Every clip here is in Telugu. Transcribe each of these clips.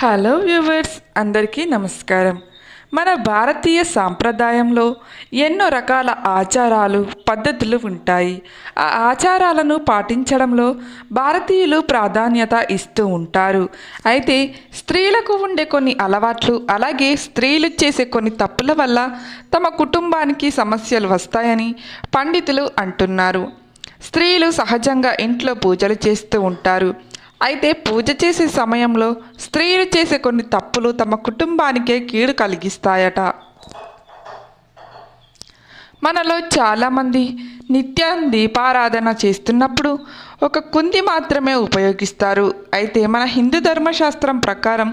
హలో వ్యూవర్స్ అందరికీ నమస్కారం. మన భారతీయ సాంప్రదాయంలో ఎన్నో రకాల ఆచారాలు పద్ధతులు ఉంటాయి. ఆ ఆచారాలను పాటించడంలో భారతీయులు ప్రాధాన్యత ఇస్తూ ఉంటారు. అయితే స్త్రీలకు ఉండే కొన్ని అలవాట్లు అలాగే స్త్రీలు చేసే కొన్ని తప్పుల వల్ల తమ కుటుంబానికి సమస్యలు వస్తాయని పండితులు అంటున్నారు. స్త్రీలు సహజంగా ఇంట్లో పూజలు చేస్తూ ఉంటారు. అయితే పూజ చేసే సమయంలో స్త్రీలు చేసే కొన్ని తప్పులు తమ కుటుంబానికే కీడు కలిగిస్తాయట. మనలో చాలామంది నిత్యం దీపారాధన చేస్తున్నప్పుడు ఒక కుంది మాత్రమే ఉపయోగిస్తారు. అయితే మన హిందూ ధర్మశాస్త్రం ప్రకారం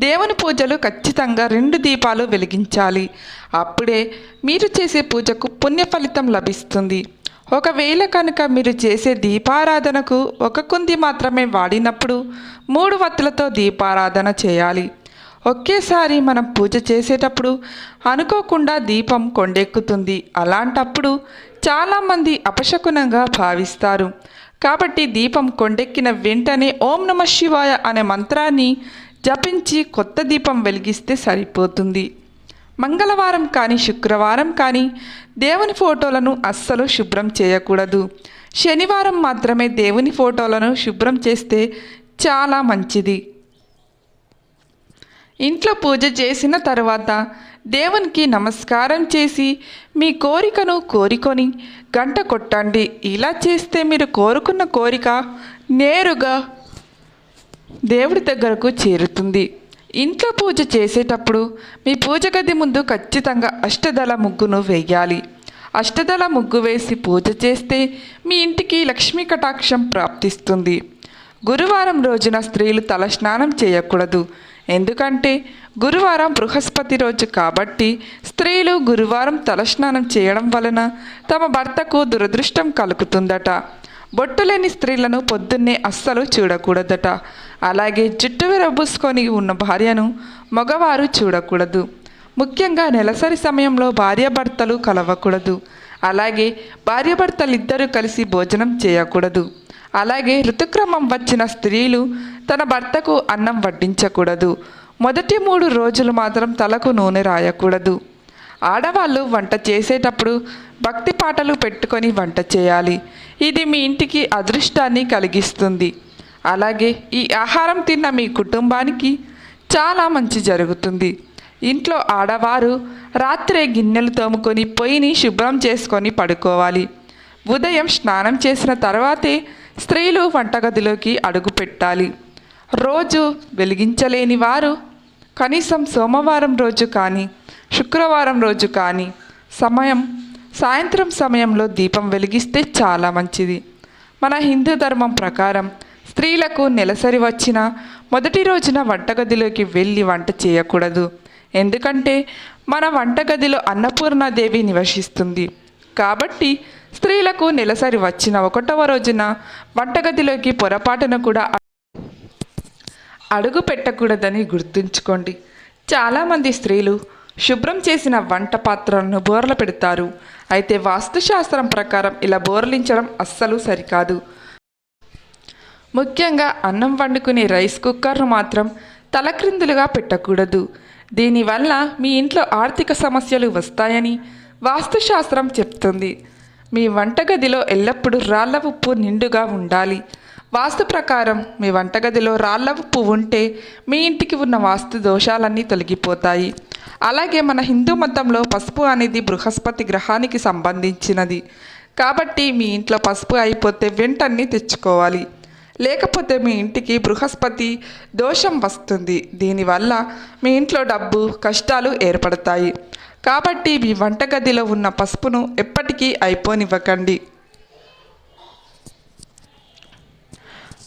దేవుని పూజలు ఖచ్చితంగా రెండు దీపాలు వెలిగించాలి. అప్పుడే మీరు చేసే పూజకు పుణ్య ఫలితం లభిస్తుంది. ఒకవేళ కనుక మీరు చేసే దీపారాధనకు ఒక కుంది మాత్రమే వాడినప్పుడు మూడు వత్తులతో దీపారాధన చేయాలి. ఒకేసారి మనం పూజ చేసేటప్పుడు అనుకోకుండా దీపం కొండెక్కుతుంది. అలాంటప్పుడు చాలామంది అపశకునంగా భావిస్తారు. కాబట్టి దీపం కొండెక్కిన వెంటనే ఓం నమ శివాయ అనే మంత్రాన్ని జపించి కొత్త దీపం వెలిగిస్తే సరిపోతుంది. మంగళవారం కానీ శుక్రవారం కానీ దేవుని ఫోటోలను అస్సలు శుభ్రం చేయకూడదు. శనివారం మాత్రమే దేవుని ఫోటోలను శుభ్రం చేస్తే చాలా మంచిది. ఇంట్లో పూజ చేసిన తర్వాత దేవునికి నమస్కారం చేసి మీ కోరికను కోరుకొని గంట కొట్టండి. ఇలా చేస్తే మీరు కోరుకున్న కోరిక నేరుగా దేవుడి దగ్గరకు చేరుతుంది. ఇంట్లో పూజ చేసేటప్పుడు మీ పూజ గది ముందు ఖచ్చితంగా అష్టదళ ముగ్గును వేయాలి. అష్టదళ ముగ్గు వేసి పూజ చేస్తే మీ ఇంటికి లక్ష్మీ కటాక్షం ప్రాప్తిస్తుంది. గురువారం రోజున స్త్రీలు తలస్నానం చేయకూడదు. ఎందుకంటే గురువారం బృహస్పతి రోజు కాబట్టి స్త్రీలు గురువారం తలస్నానం చేయడం వలన తమ భర్తకు దురదృష్టం కలుగుతుందట. బొట్టు లేని స్త్రీలను పొద్దున్నే అస్సలు చూడకూడదట. అలాగే జుట్టు విరబూసుకొని ఉన్న భార్యను మగవారు చూడకూడదు. ముఖ్యంగా నెలసరి సమయంలో భార్యాభర్తలు కలవకూడదు. అలాగే భార్యాభర్తలిద్దరూ కలిసి భోజనం చేయకూడదు. అలాగే ఋతుక్రమం వచ్చిన స్త్రీలు తన భర్తకు అన్నం వడ్డించకూడదు. మొదటి మూడు రోజులు మాత్రం తలకు నూనె రాయకూడదు. ఆడవాళ్ళు వంట చేసేటప్పుడు భక్తి పాటలు పెట్టుకొని వంట చేయాలి. ఇది మీ ఇంటికి అదృష్టాన్ని కలిగిస్తుంది. అలాగే ఈ ఆహారం తిన్న మీ కుటుంబానికి చాలా మంచి జరుగుతుంది. ఇంట్లో ఆడవారు రాత్రే గిన్నెలు తోముకొని పొయ్యిని శుభ్రం చేసుకొని పడుకోవాలి. ఉదయం స్నానం చేసిన తర్వాతే స్త్రీలు వంటగదిలోకి అడుగు పెట్టాలి. రోజు వెలిగించలేని వారు కనీసం సోమవారం రోజు కానీ శుక్రవారం రోజు కానీ సమయం సాయంత్రం సమయంలో దీపం వెలిగిస్తే చాలా మంచిది. మన హిందూ ధర్మం ప్రకారం స్త్రీలకు నెలసరి వచ్చిన మొదటి రోజున వంటగదిలోకి వెళ్ళి వంట చేయకూడదు. ఎందుకంటే మన వంటగదిలో అన్నపూర్ణాదేవి నివసిస్తుంది. కాబట్టి స్త్రీలకు నెలసరి వచ్చిన ఒకటవ రోజున వంటగదిలోకి పొరపాటున కూడా అడుగు పెట్టకూడదని గుర్తుంచుకోండి. చాలామంది స్త్రీలు శుభ్రం చేసిన వంట పాత్రలను బోర్ల పెడతారు. అయితే వాస్తుశాస్త్రం ప్రకారం ఇలా బోర్లించడం అస్సలు సరికాదు. ముఖ్యంగా అన్నం వండుకునే రైస్ కుక్కర్ను మాత్రం తలక్రిందులుగా పెట్టకూడదు. దీనివల్ల మీ ఇంట్లో ఆర్థిక సమస్యలు వస్తాయని వాస్తుశాస్త్రం చెప్తుంది. మీ వంటగదిలో ఎల్లప్పుడూ రాళ్ళ ఉప్పు నిండుగా ఉండాలి. వాస్తు ప్రకారం మీ వంటగదిలో రాళ్ళ ఉప్పు ఉంటే మీ ఇంటికి ఉన్న వాస్తు దోషాలన్నీ తొలగిపోతాయి. అలాగే మన హిందూ మతంలో పసుపు అనేది బృహస్పతి గ్రహానికి సంబంధించినది. కాబట్టి మీ ఇంట్లో పసుపు అయిపోతే వెంటనే తెచ్చుకోవాలి. లేకపోతే మీ ఇంటికి బృహస్పతి దోషం వస్తుంది. దీనివల్ల మీ ఇంట్లో డబ్బు కష్టాలు ఏర్పడతాయి. కాబట్టి మీ వంటగదిలో ఉన్న పసుపును ఎప్పటికీ అయిపోనివ్వకండి.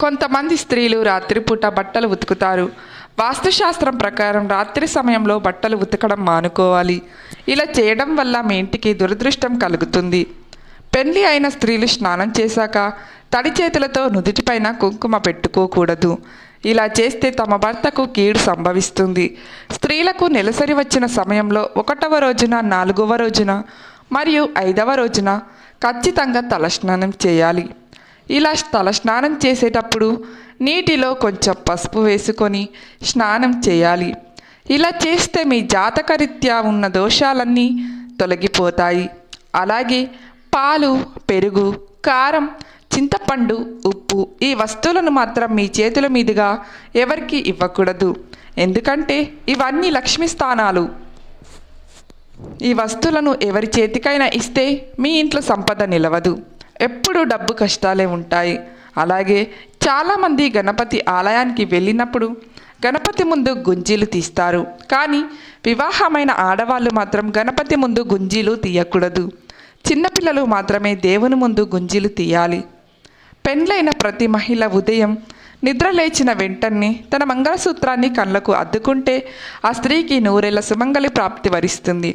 కొంతమంది స్త్రీలు రాత్రిపూట బట్టలు ఉతుకుతారు. వాస్తుశాస్త్రం ప్రకారం రాత్రి సమయంలో బట్టలు ఉతకడం మానుకోవాలి. ఇలా చేయడం వల్ల మీ ఇంటికి దురదృష్టం కలుగుతుంది. పెళ్ళి అయిన స్త్రీలు స్నానం చేశాక తడి చేతులతో నుదుటిపైన కుంకుమ పెట్టుకోకూడదు. ఇలా చేస్తే తమ భర్తకు కీడు సంభవిస్తుంది. స్త్రీలకు నెలసరి వచ్చిన సమయంలో ఒకటవ రోజున నాలుగవ రోజున మరియు ఐదవ రోజున ఖచ్చితంగా తలస్నానం చేయాలి. ఇలా తల స్నానం చేసేటప్పుడు నీటిలో కొంచెం పసుపు వేసుకొని స్నానం చేయాలి. ఇలా చేస్తే మీ జాతకరీత్యా ఉన్న దోషాలన్నీ తొలగిపోతాయి. అలాగే పాలు పెరుగు కారం చింతపండు ఉప్పు ఈ వస్తువులను మాత్రం మీ చేతుల మీదుగా ఎవరికి ఇవ్వకూడదు. ఎందుకంటే ఇవన్నీ లక్ష్మీ స్థానాలు. ఈ వస్తువులను ఎవరి చేతికైనా ఇస్తే మీ ఇంట్లో సంపద నిలవదు. ఎప్పుడూ డబ్బు కష్టాలే ఉంటాయి. అలాగే చాలామంది గణపతి ఆలయానికి వెళ్ళినప్పుడు గణపతి ముందు గుంజీలు తీస్తారు. కానీ వివాహమైన ఆడవాళ్ళు మాత్రం గణపతి ముందు గుంజీలు తీయకూడదు. చిన్నపిల్లలు మాత్రమే దేవుని ముందు గుంజీలు తీయాలి. పెండ్లైన ప్రతి మహిళ ఉదయం నిద్ర లేచిన వెంటనే తన మంగళసూత్రాన్ని కళ్ళకు అద్దుకుంటే ఆ స్త్రీకి నూరేళ్ళ సుమంగళి ప్రాప్తి వరిస్తుంది.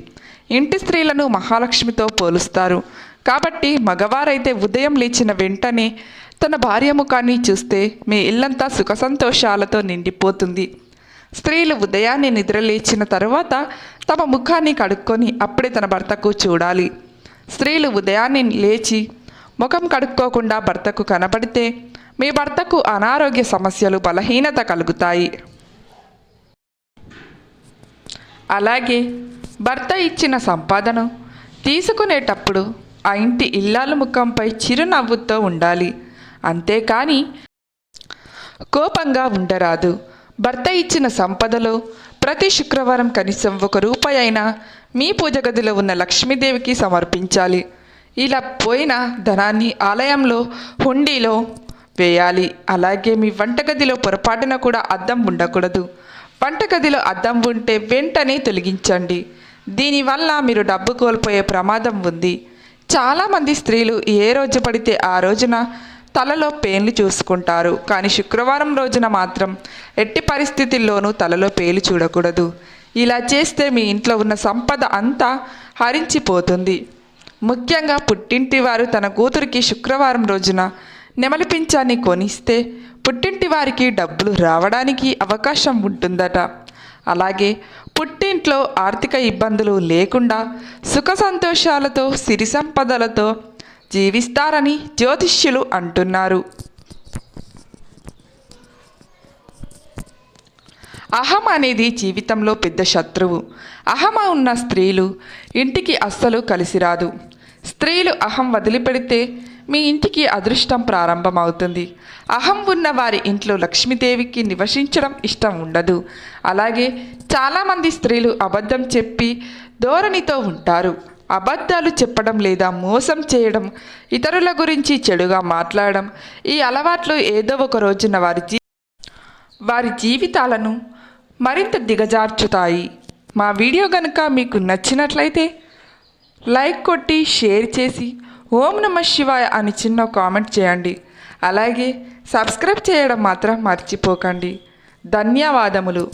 ఇంటి స్త్రీలను మహాలక్ష్మితో పోలుస్తారు. కాబట్టి మగవారైతే ఉదయం లేచిన వెంటనే తన భార్య ముఖాన్ని చూస్తే మీ ఇల్లంతా సుఖ సంతోషాలతో నిండిపోతుంది. స్త్రీలు ఉదయాన్నే నిద్ర లేచిన తరువాత తమ ముఖాన్ని కడుక్కొని అప్పుడే తన భర్తకు చూడాలి. స్త్రీలు ఉదయాన్నే లేచి ముఖం కడుక్కోకుండా భర్తకు కనబడితే మీ భర్తకు అనారోగ్య సమస్యలు బలహీనత కలుగుతాయి. అలాగే భర్త ఇచ్చిన సంపాదన తీసుకునేటప్పుడు ఆ ఇంటి ఇల్లాల ముఖంపై చిరునవ్వుతో ఉండాలి. అంతేకాని కోపంగా ఉండరాదు. భర్త ఇచ్చిన సంపదలో ప్రతి శుక్రవారం కనీసం ఒక రూపాయి అయినా మీ పూజ గదిలో ఉన్న లక్ష్మీదేవికి సమర్పించాలి. ఇలా పోయిన ధనాన్ని ఆలయంలో హుండీలో వేయాలి. అలాగే మీ వంటగదిలో పొరపాటున కూడా అద్దం ఉండకూడదు. వంటగదిలో అద్దం ఉంటే వెంటనే తొలగించండి. దీనివల్ల మీరు డబ్బు కోల్పోయే ప్రమాదం ఉంది. చాలామంది స్త్రీలు ఏ రోజు పడితే ఆ రోజున తలలో పేన్లు చూసుకుంటారు. కానీ శుక్రవారం రోజున మాత్రం ఎట్టి పరిస్థితుల్లోనూ తలలో పేలు చూడకూడదు. ఇలా చేస్తే మీ ఇంట్లో ఉన్న సంపద అంతా హరించిపోతుంది. ముఖ్యంగా పుట్టింటి వారు తన కూతురికి శుక్రవారం రోజున నెమలి పింఛాన్ని కొనిస్తే పుట్టింటి వారికి డబ్బులు రావడానికి అవకాశం ఉంటుందట. అలాగే పుట్టింట్లో ఆర్థిక ఇబ్బందులు లేకుండా సుఖ సంతోషాలతో సిరి సంపదలతో జీవిస్తారని జ్యోతిష్యులు అంటున్నారు. అహం అనేది జీవితంలో పెద్ద శత్రువు. అహమ ఉన్న స్త్రీలు ఇంటికి అస్సలు కలిసి రాదు. స్త్రీలు అహం వదిలిపెడితే మీ ఇంటికి అదృష్టం ప్రారంభమవుతుంది. అహం ఉన్న వారి ఇంట్లో లక్ష్మీదేవికి నివసించడం ఇష్టం ఉండదు. అలాగే చాలామంది స్త్రీలు అబద్ధం చెప్పి ధోరణితో ఉంటారు. అబద్ధాలు చెప్పడం లేదా మోసం చేయడం ఇతరుల గురించి చెడుగా మాట్లాడడం ఈ అలవాట్లు ఏదో ఒక రోజున వారి జీ వారి జీవితాలను మరింత దిగజార్చుతాయి. మా వీడియో కనుక మీకు నచ్చినట్లయితే లైక్ కొట్టి షేర్ చేసి ఓం నమ శివాయ అని చిన్న కామెంట్ చేయండి. అలాగే సబ్స్క్రైబ్ చేయడం మాత్రం మర్చిపోకండి. ధన్యవాదములు.